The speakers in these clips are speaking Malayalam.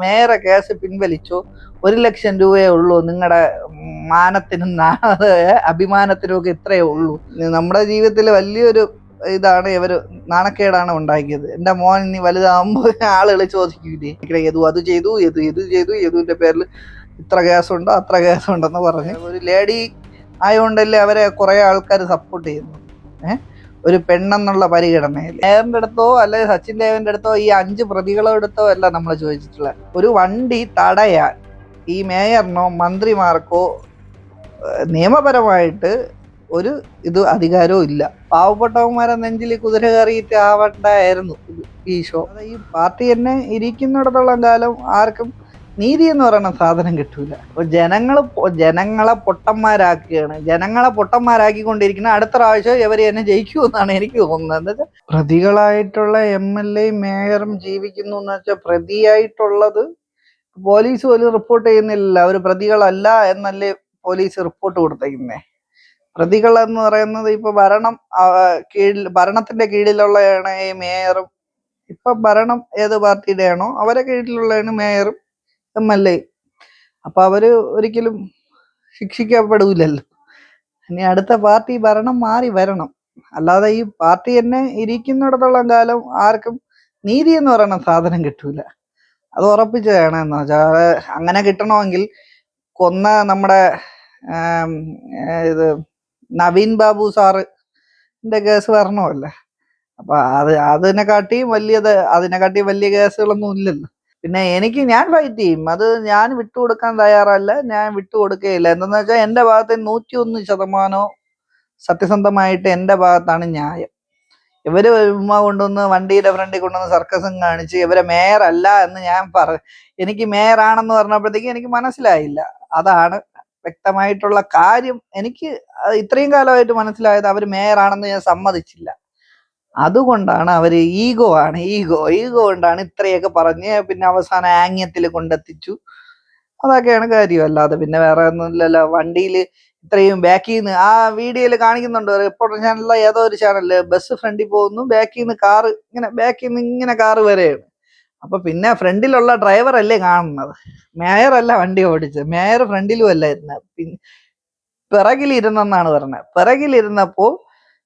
മേയറെ കേസ് പിൻവലിച്ചു. ഒരു ലക്ഷം രൂപയേ ഉള്ളൂ നിങ്ങളുടെ മാനത്തിനും അഭിമാനത്തിനും ഒക്കെ ഇത്രയേ ഉള്ളൂ. നമ്മുടെ ജീവിതത്തിൽ വലിയൊരു ഇതാണ് ഇവർ നാണക്കേടാണ് ഉണ്ടാക്കിയത്. എന്റെ മോൻ ഇനി വലുതാകുമ്പോൾ ആളുകൾ ചോദിക്കൂലേ യദു അത് ചെയ്തു യദു ഇത് ചെയ്തു യദുവിന്റെ പേരിൽ ഇത്ര കേസുണ്ടോ അത്ര കേസുണ്ടെന്ന് പറഞ്ഞ്. ഒരു ലേഡി ആയതുകൊണ്ടല്ലേ അവരെ കുറെ ആൾക്കാർ സപ്പോർട്ട് ചെയ്യുന്നു ഏഹ് ഒരു പെണ്ണെന്നുള്ള പരിഗണനയിൽ. മേയറിന്റെ അടുത്തോ അല്ലെ സച്ചിൻ ദേവന്റെ അടുത്തോ ഈ അഞ്ച് പ്രതികളോ എടുത്തോ അല്ല നമ്മൾ ചോദിച്ചിട്ടുള്ളത്. ഒരു വണ്ടി തടയാൻ ഈ മേയറിനോ മന്ത്രിമാർക്കോ നിയമപരമായിട്ട് ഒരു ഇത് അധികാരവും ഇല്ല. പാവപ്പെട്ടവന്മാരെ നെഞ്ചിൽ കുതിര കയറിയിട്ട് ആവണ്ടായിരുന്നു ഈ ഷോ. ഈ പാർട്ടി തന്നെ ഇരിക്കുന്നിടത്തോളം കാലം ആർക്കും നീതി എന്ന് പറയുന്ന സാധനം കിട്ടൂല. ജനങ്ങൾ ജനങ്ങളെ പൊട്ടന്മാരാക്കുകയാണ്. ജനങ്ങളെ പൊട്ടന്മാരാക്കിക്കൊണ്ടിരിക്കുന്ന അടുത്ത പ്രാവശ്യം ഇവർ എന്നെ ജയിക്കുമെന്നാണ് എനിക്ക് തോന്നുന്നത്. പ്രതികളായിട്ടുള്ള എം എൽ എ മേയറും ജീവിക്കുന്നു എന്ന് വെച്ചാൽ പ്രതിയായിട്ടുള്ളത് പോലീസ് പോലും റിപ്പോർട്ട് ചെയ്യുന്നില്ല. അവർ പ്രതികളല്ല എന്നല്ലേ പോലീസ് റിപ്പോർട്ട് കൊടുത്തേക്കുന്നേ? പ്രതികൾ എന്ന് പറയുന്നത് ഇപ്പൊ ഭരണം കീഴിൽ ഭരണത്തിന്റെ കീഴിലുള്ളതാണ് ഈ മേയറും. ഇപ്പൊ ഭരണം ഏത് പാർട്ടിയുടെയാണോ അവരെ കീഴിലുള്ളതാണ് മേയറും. M L A. അപ്പൊ അവർ ഒരിക്കലും ശിക്ഷിക്കപ്പെടൂലല്ലോ. ഇനി അടുത്ത പാർട്ടി ഭരണം മാറി വരണം. അല്ലാതെ ഈ പാർട്ടി തന്നെ ഇരിക്കുന്നിടത്തോളം കാലം ആർക്കും നീതി എന്ന് പറയുന്ന സാധനം കിട്ടൂല. അത് ഉറപ്പിച്ചതാണ് എന്ന് വെച്ചാൽ അങ്ങനെ കിട്ടണമെങ്കിൽ കൊന്ന നമ്മുടെ ഇത് നവീൻ ബാബു സാറ് കേസ് വരണമല്ലേ. അപ്പൊ അത് അതിനെക്കാട്ടിയും വലിയത് അതിനെക്കാട്ടിയും വലിയ കേസുകളൊന്നും ഇല്ലല്ലോ. പിന്നെ എനിക്ക് ഞാൻ ഫൈറ്റ് ചെയ്യും. അത് ഞാൻ വിട്ടുകൊടുക്കാൻ തയ്യാറല്ല. ഞാൻ വിട്ടുകൊടുക്കുകയില്ല എന്തെന്ന് വെച്ചാൽ എന്റെ ഭാഗത്ത് നൂറ്റി ഒന്ന് ശതമാനവും സത്യസന്ധമായിട്ട് എന്റെ ഭാഗത്താണ് ന്യായം. ഇവർ ഉമ്മ കൊണ്ടുവന്ന് വണ്ടിയുടെ ഫ്രണ്ടിൽ കൊണ്ടുവന്ന് സർക്കസും കാണിച്ച് ഇവരെ മേയറല്ല എന്ന് ഞാൻ പറ എനിക്ക് മേയറാണെന്ന് പറഞ്ഞപ്പോഴത്തേക്ക് എനിക്ക് മനസ്സിലായില്ല. അതാണ് വ്യക്തമായിട്ടുള്ള കാര്യം. എനിക്ക് ഇത്രയും കാലമായിട്ട് മനസ്സിലായത് അവർ മേയറാണെന്ന് ഞാൻ സമ്മതിച്ചില്ല. അതുകൊണ്ടാണ് അവർ ഈഗോ ആണ് ഈഗോ ഈഗോ കൊണ്ടാണ് ഇത്രയൊക്കെ പറഞ്ഞ് പിന്നെ അവസാനം ആംഗ്യത്തിൽ കൊണ്ടെത്തിച്ചു. അതൊക്കെയാണ് കാര്യം. അല്ലാതെ പിന്നെ വേറെ ഒന്നുമില്ലല്ലോ വണ്ടിയിൽ ഇത്രയും ബാക്കിൽ നിന്ന് ആ വീഡിയോയിൽ കാണിക്കുന്നുണ്ട്. റിപ്പോർട്ടർ ചാനലിലെ ഏതോ ഒരു ചാനലിൽ ബസ് ഫ്രണ്ടിൽ പോകുന്നു. ബാക്കിൽ നിന്ന് കാറ് ഇങ്ങനെ ബാക്കിൽ നിന്ന് ഇങ്ങനെ കാറ് വരെയാണ്. അപ്പൊ പിന്നെ ഫ്രണ്ടിലുള്ള ഡ്രൈവർ അല്ലേ കാണുന്നത്? മേയർ അല്ല വണ്ടി ഓടിച്ചത്. മേയർ ഫ്രണ്ടിലും അല്ല ഇരുന്നത്. പിന്നെ പിറകിലിരുന്നെന്നാണ് പറഞ്ഞത്. പിറകിലിരുന്നപ്പോ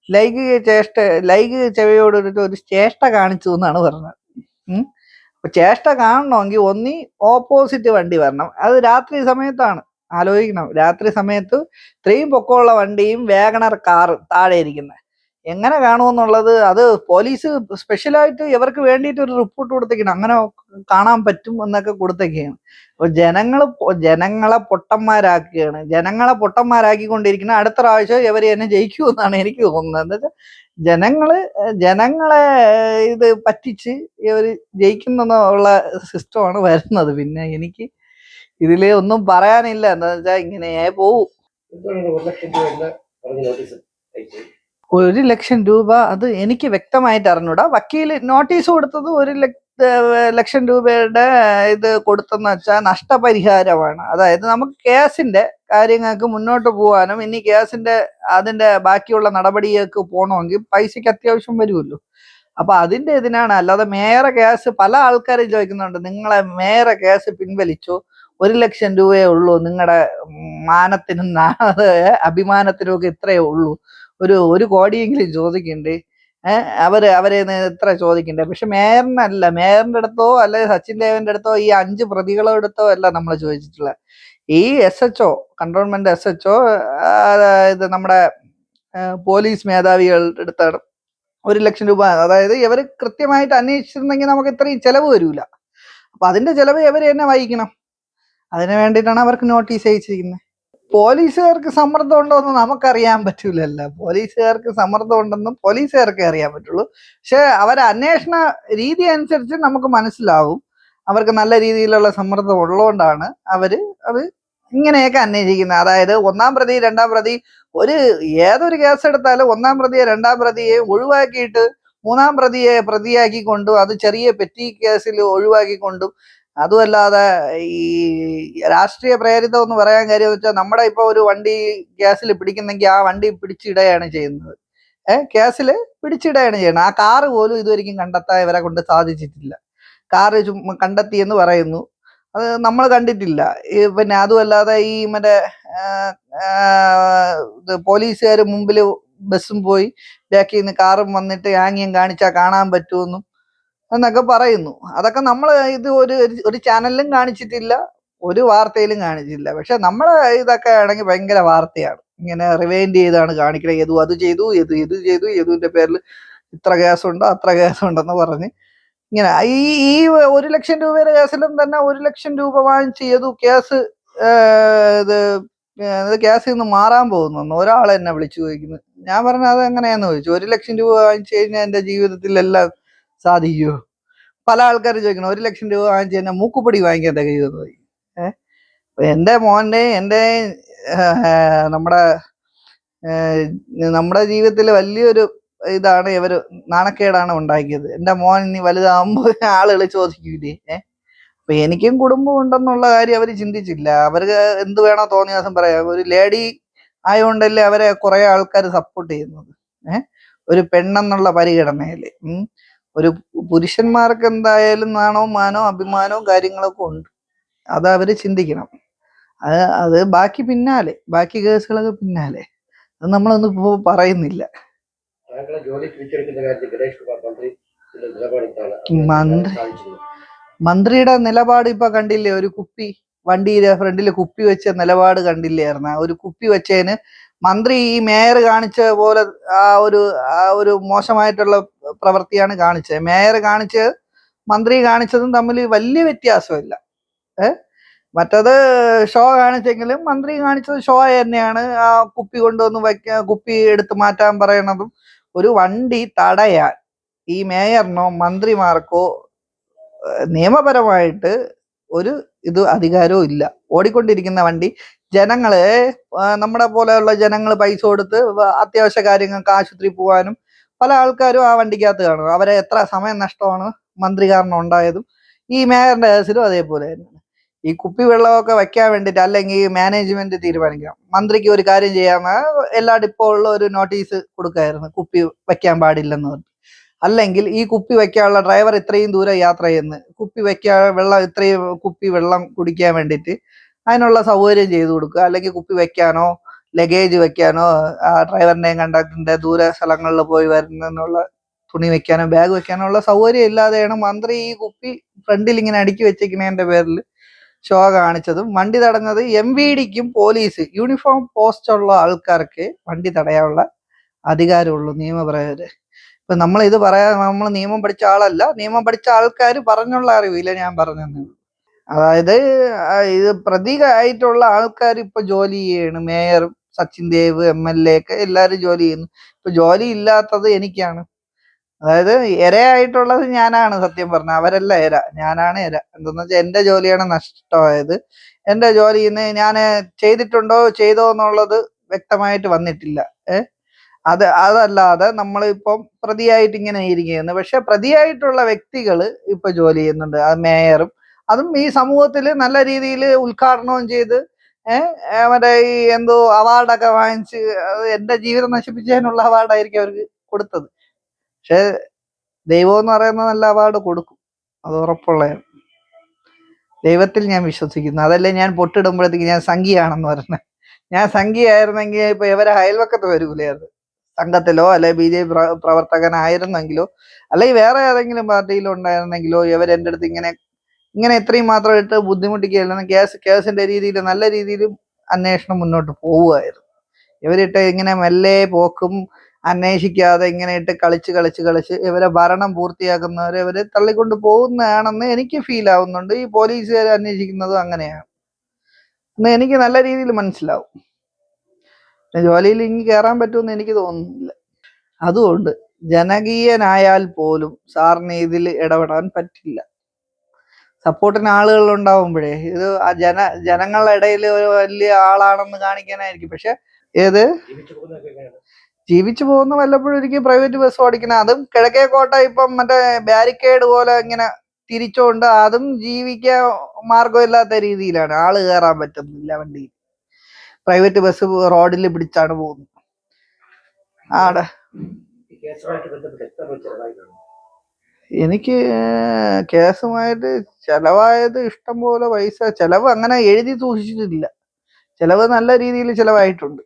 ലൈംഗിക ചേഷ്ട ലൈംഗിക ചെവിയോടൊരു ഒരു ചേഷ്ട കാണിച്ചു എന്നാണ് പറഞ്ഞത്. ചേഷ്ട കാണണമെങ്കിൽ ഒന്നി ഓപ്പോസിറ്റ് വണ്ടി വരണം. അത് രാത്രി സമയത്താണ്. ആലോചിക്കണം. രാത്രി സമയത്ത് ഇത്രയും പൊക്കമുള്ള വണ്ടിയും വേഗണർ കാറും താഴെ ഇരിക്കുന്നത് എങ്ങനെ കാണുമെന്നുള്ളത് അത് പോലീസ് സ്പെഷ്യലായിട്ട് ഇവർക്ക് വേണ്ടിയിട്ട് ഒരു റിപ്പോർട്ട് കൊടുത്തേക്കാണ്. അങ്ങനെ കാണാൻ പറ്റും എന്നൊക്കെ കൊടുത്തേക്കാണ് അപ്പൊ ജനങ്ങൾ ജനങ്ങളെ പൊട്ടന്മാരാക്കുകയാണ്. ജനങ്ങളെ പൊട്ടന്മാരാക്കിക്കൊണ്ടിരിക്കുന്ന അടുത്ത പ്രാവശ്യം ഇവർ എന്നെ ജയിക്കുമെന്നാണ് എനിക്ക് തോന്നുന്നത്. എന്താ വെച്ചാൽ ജനങ്ങൾ ജനങ്ങളെ ഇത് പറ്റിച്ച് ഇവർ ജയിക്കുന്നുള്ള സിസ്റ്റമാണ് വരുന്നത്. പിന്നെ എനിക്ക് ഇതിൽ ഒന്നും പറയാനില്ല. എന്താ വെച്ചാൽ ഇങ്ങനെ പോവും. ഒരു ലക്ഷം രൂപ അത് എനിക്ക് വ്യക്തമായിട്ട് അറിഞ്ഞൂടാ. വക്കീൽ നോട്ടീസ് കൊടുത്തത് ഒരു ലക്ഷം രൂപയുടെ ഇത് കൊടുത്തെന്ന് വെച്ചാൽ നഷ്ടപരിഹാരമാണ്. അതായത് നമുക്ക് കേസിന്റെ കാര്യങ്ങൾക്ക് മുന്നോട്ട് പോകാനും ഇനി കേസിന്റെ അതിന്റെ ബാക്കിയുള്ള നടപടിയൊക്കെ പോകണമെങ്കിൽ പൈസക്ക് അത്യാവശ്യം വരുമല്ലോ. അപ്പൊ അതിന്റെ ഇതിനാണ് അല്ലാതെ മേയറെ കേസ് പല ആൾക്കാരും ചോദിക്കുന്നുണ്ട്. നിങ്ങളെ മേയറെ കേസ് പിൻവലിച്ചു ഒരു ലക്ഷം രൂപയേ ഉള്ളൂ നിങ്ങളുടെ മാനത്തിനും അഭിമാനത്തിനും ഒക്കെ ഇത്രയേ ഉള്ളൂ. ഒരു ഒരു കോടിയെങ്കിലും ചോദിക്കണ്ട്? ഏഹ് അവർ അവരെ എത്ര ചോദിക്കണ്ടേ? പക്ഷെ മേയറിനല്ല മേയറിന്റെ അടുത്തോ അല്ലെ സച്ചിൻ ദേവന്റെ അടുത്തോ ഈ അഞ്ച് പ്രതികളോ അടുത്തോ അല്ല നമ്മൾ ചോദിച്ചിട്ടുള്ളത്. ഈ S H O cantonment S H O ഇത് നമ്മുടെ പോലീസ് മേധാവികളുടെ അടുത്താണ് ഒരു ലക്ഷം രൂപ. അതായത് ഇവർ കൃത്യമായിട്ട് അന്വേഷിച്ചിരുന്നെങ്കിൽ നമുക്ക് ഇത്രയും ചെലവ് വരില്ല അപ്പൊ അതിന്റെ ചെലവ് ഇവർ തന്നെ വഹിക്കണം. അതിന് വേണ്ടിയിട്ടാണ് അവർക്ക് നോട്ടീസ് അയച്ചിരിക്കുന്നത്. പോലീസുകാർക്ക് സമ്മർദ്ദം ഉണ്ടോ എന്ന് നമുക്കറിയാൻ പറ്റൂലല്ല. പോലീസുകാർക്ക് സമ്മർദ്ദം ഉണ്ടെന്നും പോലീസുകാർക്ക് അറിയാൻ പറ്റുള്ളൂ. പക്ഷെ അവരെ അന്വേഷണ രീതി അനുസരിച്ച് നമുക്ക് മനസ്സിലാവും. അവർക്ക് നല്ല രീതിയിലുള്ള സമ്മർദ്ദം ഉള്ളതുകൊണ്ടാണ് അവർ അത് ഇങ്ങനെയൊക്കെ അന്വേഷിക്കുന്നത്. അതായത് ഒന്നാം പ്രതി രണ്ടാം പ്രതി ഒരു ഏതൊരു കേസ് എടുത്താലും ഒന്നാം പ്രതിയെ രണ്ടാം പ്രതിയെ ഒഴിവാക്കിയിട്ട് മൂന്നാം പ്രതിയെ പ്രതിയാക്കിക്കൊണ്ടും അത് ചെറിയ പെറ്റി കേസിൽ ഒഴിവാക്കിക്കൊണ്ടും അതുമല്ലാതെ ഈ രാഷ്ട്രീയ പ്രേരിതം എന്ന് പറയാൻ കാര്യം വെച്ചാൽ നമ്മുടെ ഇപ്പൊ ഒരു വണ്ടി ഗ്യാസിൽ പിടിക്കുന്നെങ്കിൽ ആ വണ്ടി പിടിച്ചിടുകയാണ് ചെയ്യുന്നത്. ഏഹ് കേസിൽ പിടിച്ചിടുകയാണ് ചെയ്യുന്നത്. ആ കാറ് പോലും ഇതുവരെയും കണ്ടെത്താൻ ഇവരെ കൊണ്ട് സാധിച്ചിട്ടില്ല. കാറ് കണ്ടെത്തി എന്ന് പറയുന്നു. അത് നമ്മൾ കണ്ടിട്ടില്ല. ഈ പിന്നെ അതുമല്ലാതെ ഈ മറ്റേ പോലീസുകാർ മുമ്പിൽ ബസ്സും പോയി ബാക്കിൽ നിന്ന് കാറും വന്നിട്ട് ആംഗ്യം കാണിച്ചാൽ കാണാൻ പറ്റുമെന്നും എന്നൊക്കെ പറയുന്നു. അതൊക്കെ നമ്മൾ ഇത് ഒരു ഒരു ചാനലിലും കാണിച്ചിട്ടില്ല ഒരു വാർത്തയിലും കാണിച്ചിട്ടില്ല പക്ഷെ നമ്മളെ ഇതൊക്കെ ആണെങ്കിൽ ഭയങ്കര വാർത്തയാണ്. ഇങ്ങനെ റിവൈൻഡ് ചെയ്താണ് കാണിക്കുന്നത് ഏതു അത് ചെയ്തു ഏതു ഇത് ചെയ്തു ഏതുവിന്റെ പേരിൽ ഇത്ര കേസുണ്ടോ അത്ര കേസുണ്ടെന്ന് പറഞ്ഞ് ഇങ്ങനെ. ഈ ഈ ഒരു ലക്ഷം രൂപയുടെ കേസിലും തന്നെ ഒരു ലക്ഷം രൂപ വാങ്ങിച്ച് ഏതു കേസ് ഇത് ഇത് കേസിൽ നിന്ന് മാറാൻ പോകുന്നു ഒരാൾ എന്നെ വിളിച്ചു ചോദിക്കുന്നു. ഞാൻ പറഞ്ഞത് അത് എങ്ങനെയാന്ന് ചോദിച്ചു. ഒരു ലക്ഷം രൂപ വാങ്ങിച്ചു കഴിഞ്ഞാൽ എന്റെ ജീവിതത്തിലെല്ലാം സാധിക്കുമോ പല ആൾക്കാർ ചോദിക്കണം ഒരു ലക്ഷം രൂപ വാങ്ങിച്ചു കഴിഞ്ഞാൽ മൂക്കുപൊടി വാങ്ങിക്കാൻ തികയുമെന്ന് അപ്പൊ എന്റെ മോന്റെ എന്റെ നമ്മുടെ നമ്മുടെ ജീവിതത്തിൽ വലിയൊരു ഇതാണ് ഇവർ നാണക്കേടാണ് ഉണ്ടാക്കിയത്. എന്റെ മോൻ ഇനി വലുതാകുമ്പോ ആളുകൾ ചോദിക്കൂലേ ഏഹ് അപ്പൊ എനിക്കും കുടുംബം ഉണ്ടെന്നുള്ള കാര്യം അവർ ചിന്തിച്ചില്ല. അവർക്ക് എന്ത് വേണോ തോന്നിയ ദിവസം പറയാം. ഒരു ലേഡി ആയതുകൊണ്ടല്ലേ അവരെ കുറെ ആൾക്കാർ സപ്പോർട്ട് ചെയ്യുന്നത് ഏഹ് ഒരു പെണ്ണെന്നുള്ള പരിഗണനയിൽ. ഉം. ഒരു പുരുഷന്മാർക്ക് എന്തായാലും നാണോ മാനോ അഭിമാനോ കാര്യങ്ങളൊക്കെ ഉണ്ട്. അത് അവർ ചിന്തിക്കണം. അത് അത് ബാക്കി പിന്നാലെ ബാക്കി കേസുകളൊക്കെ പിന്നാലെ. അത് നമ്മളൊന്നും ഇപ്പോ പറയുന്നില്ല. മന്ത്രി മന്ത്രിയുടെ നിലപാട് ഇപ്പൊ കണ്ടില്ലേ? ഒരു കുപ്പി വണ്ടിയുടെ ഫ്രണ്ടിൽ കുപ്പി വെച്ച നിലപാട് കണ്ടില്ലായിരുന്ന ഒരു കുപ്പി വെച്ചതിന് മന്ത്രി ഈ മേയർ കാണിച്ച പോലെ ആ ഒരു ആ ഒരു മോശമായിട്ടുള്ള പ്രവൃത്തിയാണ് കാണിച്ചത്. മേയർ കാണിച്ച് മന്ത്രി കാണിച്ചതും തമ്മിൽ വലിയ വ്യത്യാസമില്ല. ഏ? മറ്റത് ഷോ കാണിച്ചെങ്കിലും മന്ത്രി കാണിച്ചത് ഷോ തന്നെയാണ്. ആ കുപ്പി കൊണ്ടുവന്ന് വയ്ക്ക കുപ്പി എടുത്തു മാറ്റാൻ പറയണതും ഒരു വണ്ടി തടയാൻ ഈ മേയറിനോ മന്ത്രിമാർക്കോ നിയമപരമായിട്ട് ഒരു ഇത് അധികാരവും ഇല്ല. ഓടിക്കൊണ്ടിരിക്കുന്ന വണ്ടി ജനങ്ങൾ നമ്മുടെ പോലെയുള്ള ജനങ്ങൾ പൈസ കൊടുത്ത് അത്യാവശ്യ കാര്യങ്ങൾക്ക് ആശുപത്രി പോകാനും പല ആൾക്കാരും ആ വണ്ടിക്കകത്ത് കാണും. അവരെ എത്ര സമയം നഷ്ടമാണ് മന്ത്രി കാരണം ഉണ്ടായതും. ഈ മേയറിന്റെ കേസിലും അതേപോലെ തന്നെയാണ്. ഈ കുപ്പി വെള്ളമൊക്കെ വെക്കാൻ വേണ്ടിയിട്ട് അല്ലെങ്കിൽ മാനേജ്മെന്റ് തീരുമാനിക്കണം. മന്ത്രിക്ക് ഒരു കാര്യം ചെയ്യാൻ എല്ലാ ഡിപ്പോകളിലും ഒരു നോട്ടീസ് കൊടുക്കായിരുന്നു. കുപ്പി വെക്കാൻ പാടില്ലെന്ന് പറഞ്ഞു അല്ലെങ്കിൽ ഈ കുപ്പി വെക്കാനുള്ള ഡ്രൈവർ ഇത്രയും ദൂരം യാത്ര ചെയ്യുന്നു. കുപ്പി വെക്കാൻ വെള്ളം ഇത്രയും കുപ്പി വെള്ളം കുടിക്കാൻ വേണ്ടിയിട്ട് അതിനുള്ള സൗകര്യം ചെയ്തു കൊടുക്കുക. അല്ലെങ്കിൽ കുപ്പി വെക്കാനോ ലഗേജ് വെക്കാനോ ആ ഡ്രൈവറിന്റെയും കണ്ടക്ടറിന്റെ ദൂര സ്ഥലങ്ങളിൽ പോയി വരുന്നതിനുള്ള തുണി വെക്കാനോ ബാഗ് വെക്കാനോ ഉള്ള സൗകര്യം ഇല്ലാതെയാണ് മന്ത്രി ഈ കുപ്പി ഫ്രണ്ടിൽ ഇങ്ങനെ അടുക്കി വെച്ചിരിക്കുന്നതിന്റെ പേരിൽ ഷോ കാണിച്ചതും. വണ്ടി തടഞ്ഞത് എം വി ഡിക്കും പോലീസ് യൂണിഫോം പോസ്റ്റ് ഉള്ള ആൾക്കാർക്ക് വണ്ടി തടയാനുള്ള അധികാരമുള്ളൂ നിയമപ്രകാരം. ഇപ്പൊ നമ്മൾ ഇത് പറയാ നമ്മൾ നിയമം പഠിച്ച ആളല്ല. നിയമം പഠിച്ച ആൾക്കാർ പറഞ്ഞുള്ള അറിവില്ല ഞാൻ പറഞ്ഞു ഉള്ളൂ അതായത് ഇത് പ്രതീകമായിട്ടുള്ള ആൾക്കാർ ഇപ്പൊ ജോലി ചെയ്യാണ്. Mayor Sachin Dev M L A ഒക്കെ എല്ലാവരും ജോലി ചെയ്യുന്നു. ഇപ്പൊ ജോലി ഇല്ലാത്തത് എനിക്കാണ്. അതായത് ഇരയായിട്ടുള്ളത് ഞാനാണ് സത്യം പറഞ്ഞ. അവരല്ല ഇര. ഞാനാണ് ഇര. എന്തെന്ന് വെച്ചാൽ എന്റെ ജോലിയാണ് നഷ്ടമായത്. എന്റെ ജോലി ഇന്ന് ഞാൻ ചെയ്തിട്ടുണ്ടോ ചെയ്തോ എന്നുള്ളത് വ്യക്തമായിട്ട് വന്നിട്ടില്ല. ഏഹ് അത് അതല്ലാതെ നമ്മളിപ്പം പ്രതിയായിട്ട് ഇങ്ങനെ ഇരിക്കുന്നു. പക്ഷെ പ്രതിയായിട്ടുള്ള വ്യക്തികൾ ഇപ്പൊ ജോലി ചെയ്യുന്നുണ്ട്. അത് മേയറും അതും ഈ സമൂഹത്തിൽ നല്ല രീതിയിൽ ഉദ്ഘാടനവും ചെയ്ത് മറ്റേ ഈ എന്തോ അവാർഡൊക്കെ വാങ്ങിച്ച് എന്റെ ജീവിതം നശിപ്പിച്ചതിനുള്ള അവാർഡായിരിക്കും അവർക്ക് കൊടുത്തത്. പക്ഷെ ദൈവം എന്ന് പറയുന്ന നല്ല അവാർഡ് കൊടുക്കും. അത് ഉറപ്പുള്ളതാണ്. ദൈവത്തിൽ ഞാൻ വിശ്വസിക്കുന്നു. അതല്ലേ ഞാൻ പൊട്ടിടുമ്പോഴത്തേക്ക് ഞാൻ സംഖ്യയാണെന്ന് പറഞ്ഞത് ഞാൻ സംഖ്യയായിരുന്നെങ്കിൽ ഇപ്പൊ ഇവരെ അയൽവക്കത്ത് വരൂലായിരുന്നു സംഘത്തിലോ അല്ലെ ബി ജെ പി പ്രവർത്തകനായിരുന്നെങ്കിലോ അല്ലെങ്കിൽ വേറെ ഏതെങ്കിലും പാർട്ടിയിലുണ്ടായിരുന്നെങ്കിലോ ഇവരെ അടുത്ത് ഇങ്ങനെ ഇങ്ങനെ ഇത്രയും മാത്രമായിട്ട് ഇട്ട് ബുദ്ധിമുട്ടിക്കുകയല്ലെന്ന് കേസ് കേസിന്റെ രീതിയിൽ നല്ല രീതിയിൽ അന്വേഷണം മുന്നോട്ട് പോവുമായിരുന്നു ഇവരിട്ട് ഇങ്ങനെ മെല്ലെ പോക്കും അന്വേഷിക്കാതെ ഇങ്ങനെ ഇട്ട് കളിച്ച് കളിച്ച് കളിച്ച് ഇവരെ ഭരണം പൂർത്തിയാക്കുന്നവരെ ഇവരെ തള്ളിക്കൊണ്ട് പോകുന്നതാണെന്ന് എനിക്ക് ഫീൽ ആവുന്നുണ്ട്. ഈ പോലീസുകാർ അന്വേഷിക്കുന്നതും അങ്ങനെയാണ്. എന്ന് എനിക്ക് നല്ല രീതിയിൽ മനസ്സിലാവും. ജോലിയിൽ ഇനി കയറാൻ പറ്റുമെന്ന് എനിക്ക് തോന്നുന്നില്ല. അതുകൊണ്ട് ജനകീയനായാൽ പോലും സാറിന് ഇതിൽ ഇടപെടാൻ പറ്റില്ല. സപ്പോർട്ടിന് ആളുകൾ ഉണ്ടാവുമ്പോഴേ ഇത് ജന ജനങ്ങളുടെ ഇടയിൽ ഒരു വലിയ ആളാണെന്ന് കാണിക്കാനായിരിക്കും. പക്ഷെ ഏത്? ജീവിച്ചു പോകുന്ന വല്ലപ്പോഴും ഒരിക്കലും പ്രൈവറ്റ് ബസ് ഓടിക്കണം അതും കിഴക്കേ കോട്ട ഇപ്പം മറ്റേ ബാരിക്കേഡ് പോലെ ഇങ്ങനെ തിരിച്ചുകൊണ്ട് അതും ജീവിക്കാൻ മാർഗമില്ലാത്ത രീതിയിലാണ്. ആൾ കയറാൻ പറ്റുന്നില്ല വണ്ടിയിൽ. പ്രൈവറ്റ് ബസ് റോഡിൽ പിടിച്ചാണ് പോകുന്നത്. ആടെ. ഈ കേസുമായിട്ട് ബന്ധപ്പെട്ട് എത്ര ചെലവായിട്ടുണ്ട് എനിക്ക് കേസുമായിട്ട് ചെലവായത് ഇഷ്ടം പോലെ പൈസ ചിലവ് അങ്ങനെ എഴുതി സൂക്ഷിച്ചിട്ടില്ല. ചിലവ് നല്ല രീതിയിൽ ചിലവായിട്ടുണ്ട്.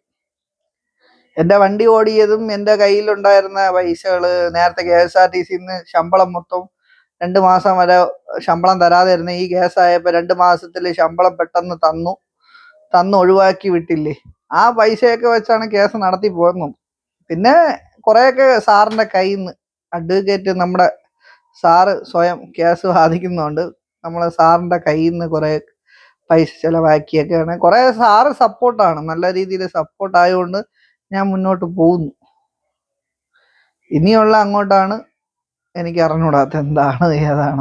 എന്റെ വണ്ടി ഓടിയതും എന്റെ കയ്യിലുണ്ടായിരുന്ന പൈസകൾ നേരത്തെ കെ എസ് ആർ ടി സിന്ന് ശമ്പളം മൊത്തം രണ്ട് മാസം വരെ ശമ്പളം തരാതിരുന്ന ഈ കേസായപ്പോൾ രണ്ട് മാസത്തിൽ ശമ്പളം പെട്ടെന്ന് തന്നു. തന്ന് ഒഴിവാക്കി വിട്ടില്ലേ. ആ പൈസയൊക്കെ വെച്ചാണ് കേസ് നടത്തി പോകുന്നത് പിന്നെ കുറേയൊക്കെ സാറിന്റെ കയ്യിൽ നിന്ന് അഡ്വക്കേറ്റ് നമ്മുടെ സാറ് സ്വയം കേസ് ബാധിക്കുന്നതുകൊണ്ട് നമ്മൾ സാറിന്റെ കയ്യിൽ നിന്ന് കുറേ പൈസ ചിലവാക്കിയൊക്കെയാണ്. കുറേ സാറ് സപ്പോർട്ടാണ്. നല്ല രീതിയിൽ സപ്പോർട്ടായതുകൊണ്ട് ഞാൻ മുന്നോട്ട് പോകുന്നു. ഇനിയുള്ള അങ്ങോട്ടാണ് എനിക്ക് അറിഞ്ഞൂടാത്ത എന്താണ് ഏതാണ്